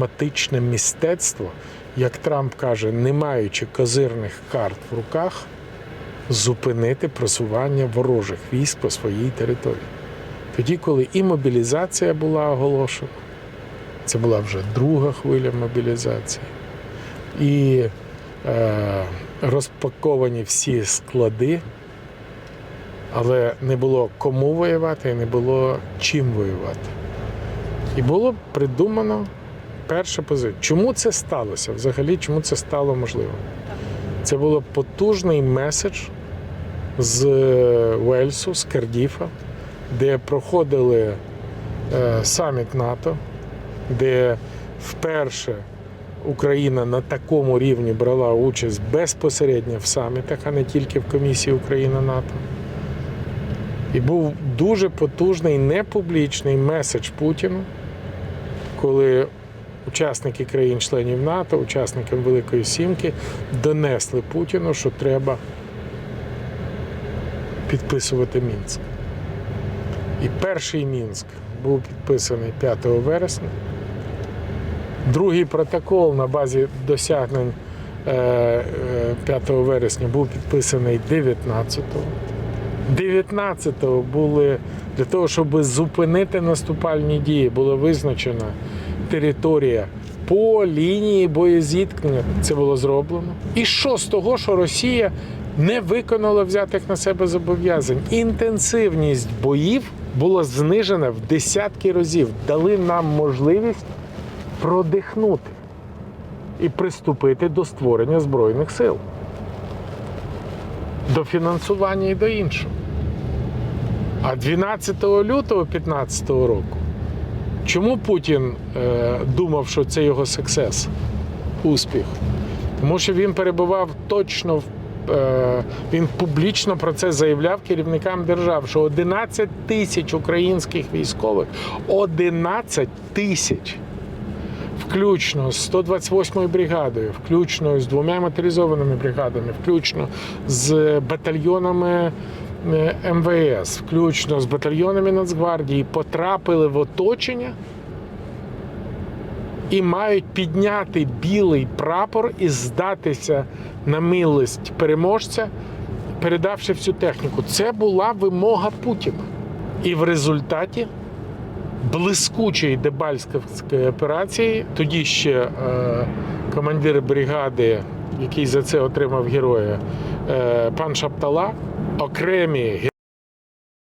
дипломатичне мистецтво, як Трамп каже, не маючи козирних карт в руках, зупинити просування ворожих військ по своїй території. Тоді, коли і мобілізація була оголошена, це була вже друга хвиля мобілізації, і е, розпаковані всі склади, але не було кому воювати і не було чим воювати. І було придумано перша позиція. Чому це сталося? Взагалі, чому це стало можливим? Це було потужний меседж з Уельсу, з Кардіфа, де проходили е, саміт НАТО, де вперше Україна на такому рівні брала участь безпосередньо в самітах, а не тільки в комісії Україна НАТО. І був дуже потужний непублічний меседж Путіну, коли учасники країн-членів НАТО, учасники Великої Сімки донесли Путіну, що треба підписувати Мінськ. І перший Мінськ був підписаний 5 вересня. Другий протокол на базі досягнень е, е, 5 вересня був підписаний 19-го. 19-го були для того, щоб зупинити наступальні дії, була визначена територія по лінії боєзіткнення. Це було зроблено. І що з того, що Росія не виконала взятих на себе зобов'язань? Інтенсивність боїв була знижена в десятки разів. Дали нам можливість продихнути і приступити до створення збройних сил, до фінансування і до іншого. А 12 лютого 2015 року чому Путін е, думав, що це його сексес, успіх? Тому що він перебував точно в. е, Він публічно про це заявляв керівникам держав, що 11 тисяч українських військових 11 тисяч включно з 128-ю бригадою, включно з двома моторизованими бригадами, включно з батальйонами МВС, включно з батальйонами Нацгвардії, потрапили в оточення і мають підняти білий прапор і здатися на милість переможця, передавши всю техніку. Це була вимога Путіна. І в результаті блискучої дебальської операції. Тоді ще е, командир бригади, який за це отримав героя, е, пан Шаптала, окремі